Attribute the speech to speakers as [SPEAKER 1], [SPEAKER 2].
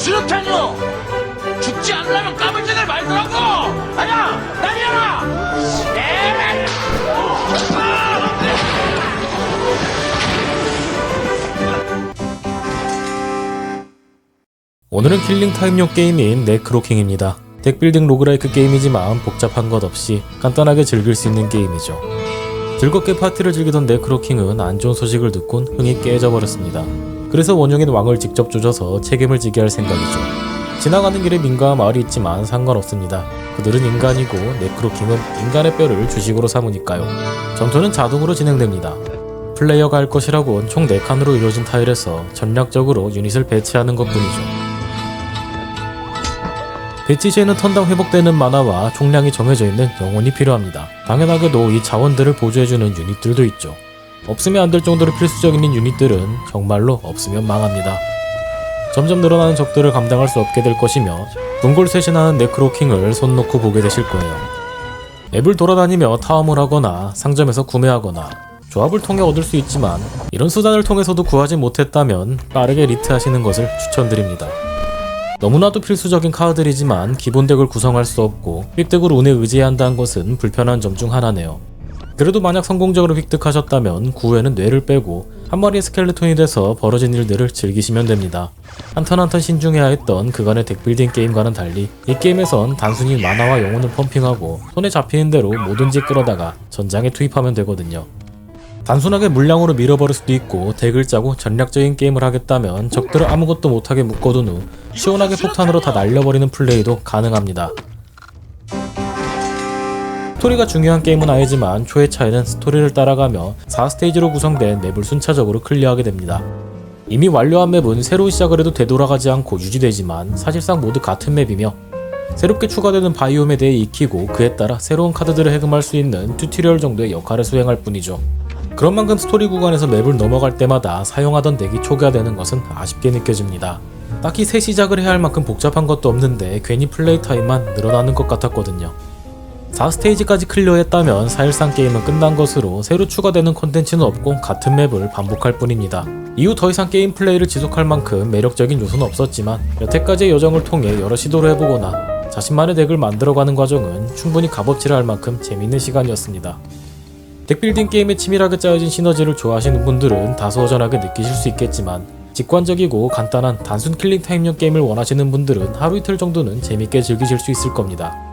[SPEAKER 1] 수류탄이요! 죽지 않으려면 까불지들 말더라고! 아니야! 날려라!
[SPEAKER 2] 오늘은 킬링 타임용 게임인 네크로킹입니다. 덱빌딩 로그라이크 게임이지만 복잡한 것 없이 간단하게 즐길 수 있는 게임이죠. 즐겁게 파티를 즐기던 네크로킹은 안 좋은 소식을 듣곤 흥이 깨져버렸습니다. 그래서 원흉인 왕을 직접 조져서 책임을 지게 할 생각이죠. 지나가는 길에 민가와 마을이 있지만 상관없습니다. 그들은 인간이고 네크로킹은 인간의 뼈를 주식으로 삼으니까요. 전투는 자동으로 진행됩니다. 플레이어가 할 것이라곤 총 4칸으로 이루어진 타일에서 전략적으로 유닛을 배치하는 것 뿐이죠. 배치 시에는 턴당 회복되는 만화와 총량이 정해져 있는 영혼이 필요합니다. 당연하게도 이 자원들을 보조해주는 유닛들도 있죠. 없으면 안 될 정도로 필수적인 유닛들은 정말로 없으면 망합니다. 점점 늘어나는 적들을 감당할 수 없게 될 것이며 눈골쇄신하는 네크로킹을 손 놓고 보게 되실 거예요. 앱을 돌아다니며 타움을 하거나 상점에서 구매하거나 조합을 통해 얻을 수 있지만 이런 수단을 통해서도 구하지 못했다면 빠르게 리트하시는 것을 추천드립니다. 너무나도 필수적인 카드들이지만 기본 덱을 구성할 수 없고 픽덱을 운에 의지해야 한다는 것은 불편한 점 중 하나네요. 그래도 만약 성공적으로 획득하셨다면 9회는 뇌를 빼고 한 마리의 스켈레톤이 돼서 벌어진 일들을 즐기시면 됩니다. 한 턴 한 턴 신중해야 했던 그간의 덱빌딩 게임과는 달리 이 게임에선 단순히 만화와 영혼을 펌핑하고 손에 잡히는 대로 뭐든지 끌어다가 전장에 투입하면 되거든요. 단순하게 물량으로 밀어버릴 수도 있고 덱을 짜고 전략적인 게임을 하겠다면 적들을 아무것도 못하게 묶어둔 후 시원하게 폭탄으로 다 날려버리는 플레이도 가능합니다. 스토리가 중요한 게임은 아니지만 초회차에는 스토리를 따라가며 4스테이지로 구성된 맵을 순차적으로 클리어하게 됩니다. 이미 완료한 맵은 새로운 시작을 해도 되돌아가지 않고 유지되지만 사실상 모두 같은 맵이며 새롭게 추가되는 바이옴에 대해 익히고 그에 따라 새로운 카드들을 해금할 수 있는 튜토리얼 정도의 역할을 수행할 뿐이죠. 그런 만큼 스토리 구간에서 맵을 넘어갈 때마다 사용하던 덱이 초기화되는 것은 아쉽게 느껴집니다. 딱히 새 시작을 해야 할 만큼 복잡한 것도 없는데 괜히 플레이 타임만 늘어나는 것 같았거든요. 4스테이지까지 클리어했다면 사실상 게임은 끝난 것으로 새로 추가되는 콘텐츠는 없고 같은 맵을 반복할 뿐입니다. 이후 더 이상 게임 플레이를 지속할 만큼 매력적인 요소는 없었지만 여태까지의 여정을 통해 여러 시도를 해보거나 자신만의 덱을 만들어가는 과정은 충분히 값어치를 할 만큼 재밌는 시간이었습니다. 덱빌딩 게임에 치밀하게 짜여진 시너지를 좋아하시는 분들은 다소 허전하게 느끼실 수 있겠지만 직관적이고 간단한 단순 킬링 타임용 게임을 원하시는 분들은 하루 이틀 정도는 재밌게 즐기실 수 있을 겁니다.